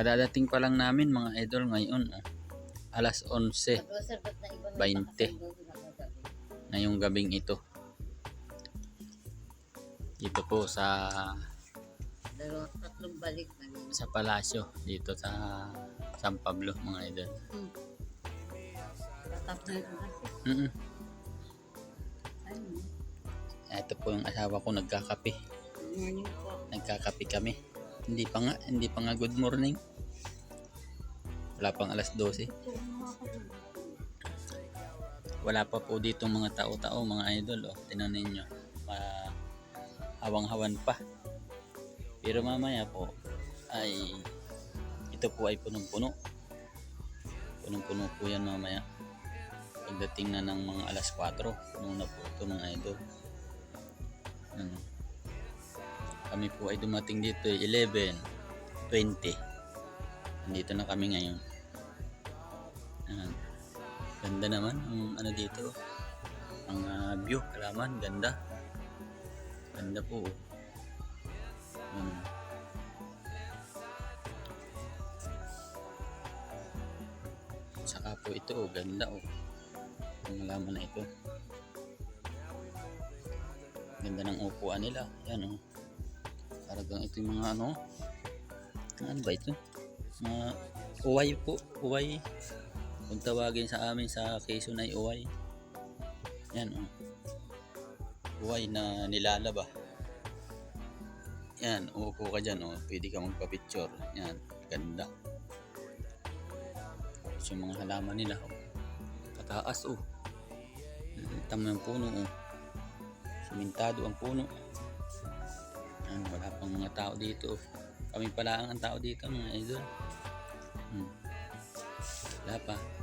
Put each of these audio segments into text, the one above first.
Kadadating pa lang namin mga idol ngayon. Oh. Alas 11 20. ngayong gabing ito. Dito po sa tatlong balik sa palasyo dito sa San Pablo mga idol. Hmm. Mm Ayun. Ito po yung asawa ko nagkakape. Nagkakape kami. Hindi pa nga, hindi pa nga good morning. Wala pang alas 12. Wala pa po dito mga tao-tao, mga idol. Oh. Tinan ninyo. Ma hawang-hawan pa. Pero mamaya po ay ito po ay punong-puno. Punong-puno po yan mamaya. Pagdating na ng mga alas 4, puno po ito mga idol. Ano. Kami po ay dumating dito ay 11, 20. Nandito na kami ngayon. Ayan. Ganda naman ang ano dito. Ang ah, view, kalaman, ganda. Ganda po. Ayan. Saka po ito, oh, ganda oh. Ang halaman na ito. Ganda ng upuan nila. Yan oh. Paragang ito yung mga ano. Ano ba ito? Mga uway po. Uway. Kung tawagin sa amin sa Quezon ay uway. Yan oh. Uway na nilalaba. Yan, uupo ka dyan oh. Pwede ka magpa-picture. Yan, ganda. Tapos yung mga halaman nila oh. Kataas oh. Tama yung puno oh. Simentado ang puno. Yan, wala pang mga tao dito. Kami pala ang tao dito mga idol. Hmm. Wala pa.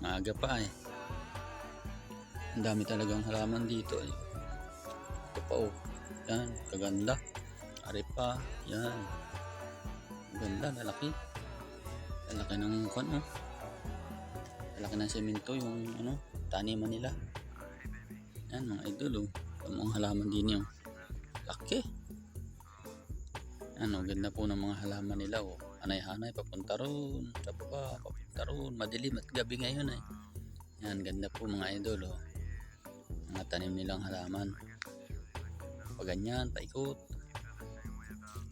Maaga pa eh. Ang dami talagang halaman dito eh. Ito pa oh. Yan, kaganda. Ari pa. Yan. Ganda, lalaki. Lalaki ng kwan oh. Lalaki ng semento yung ano, taniman nila. Yan mga idol oh. Ang mga halaman din yung laki. Ano, ganda po ng mga halaman nila oh. Hanay-hanay, papunta roon. Sa baba, papunta roon. Madilim at gabi ngayon eh. Yan, ganda po mga idol oh. Mga tanim nilang halaman. Pa ganyan, paikot.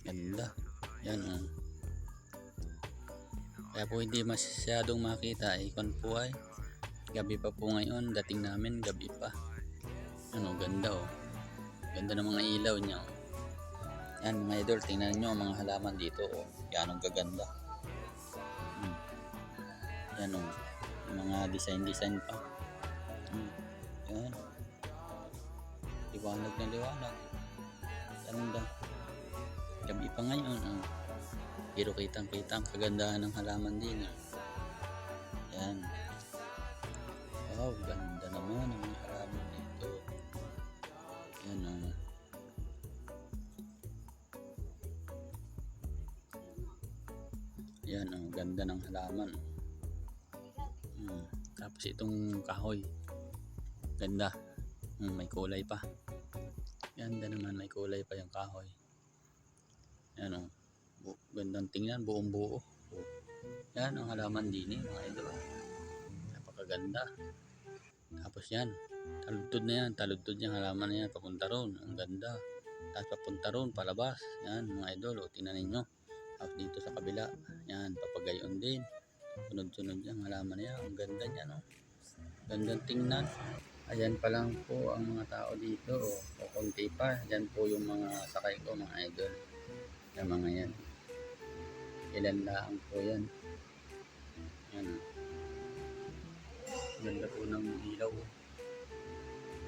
Ganda. Yan oh. Kaya po hindi masyadong makita eh. Kung po ay gabi pa po ngayon. Dating namin, gabi pa. Ano, ganda oh. Ganda ng mga ilaw niya oh. Yan mga idol, tingnan nyo ang mga halaman dito oh. Yan ang gaganda. Hmm. Yan oh. Yung Mga design-design pa. Hmm. Yan. Liwanag na liwanag. Ganda. Gabi pa ngayon oh. Pero kitang-kita ang kagandahan ng halaman din oh. Yan. Wow, ganda naman ang Yan ang ganda ng halaman. Hmm. Tapos itong kahoy. Ganda. Hmm, may kulay pa. Ganda naman may kulay pa yung kahoy. Yan oh. Bu- gandang tingnan buong buo. Oh. Yan ang halaman din eh mga idol. Napakaganda. Tapos yan. Taludtod na yan. Taludtod yung halaman na yan. Papunta roon. Ang ganda. Tapos papunta roon. Palabas. Yan mga idol. O, tingnan ninyo. Tapos dito sa kabila. Yan. Papagayon din. Sunod-sunod yung halaman na yan. Ang ganda niya no. Gandang tingnan. Ayan pa lang po ang mga tao dito. O, o konti pa. Yan po yung mga sakay ko mga idol. Yung mga yan. Ilan lang po yan. Yan. Ganda po ng ilaw. oh.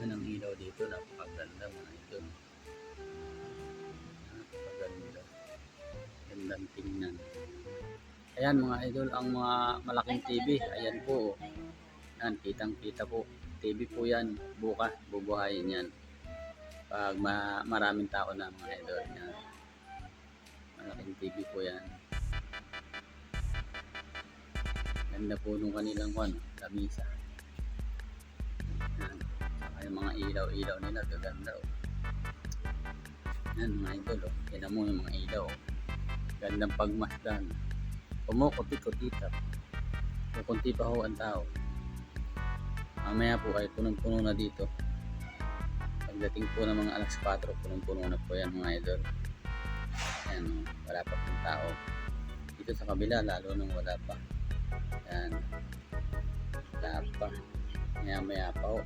Yan ang ilaw dito. Napakaganda Gandang tingnan. Ayan mga idol, ang mga malaking TV. Ayan po. oh. Yan, kitang kita po. TV po yan. Bukas, bubuhayin yan. Pag ma maraming tao na mga idol. Yan. Malaking TV po yan. Ganda po nung kanilang kwan, lamisa. Yan. Saka yung mga ilaw-ilaw nila, gaganda oh. Yan mga idol, oh. Yan mo yung mga ilaw. oh. Gandang pagmasdan. Kumukuti-kutita. Kukunti pa ho ang tao. Mamaya po ay punong-puno na dito. Pagdating po ng mga alas 4, punong-puno na po yan mga idol. Yan, oh. wala pa pong tao. Dito sa kabila, lalo nang wala pa. Yan. Wala pa. Maya-maya pa ho.